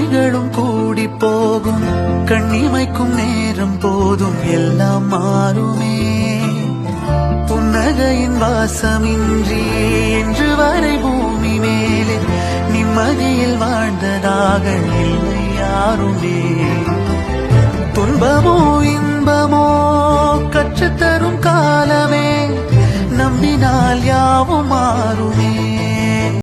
நாய்களும் கூடி போகும். கண்ணிமைக்கும் நேரம் போதும். எல்லாம் மாறுமே. புன்னகையின் வாசமின்றி என்று வரை பூமி மேலே நிம்மதியில் வாழ்ந்ததாக இல்லை யாருமே. துன்பமோ இன்பமோ கற்றுத்தர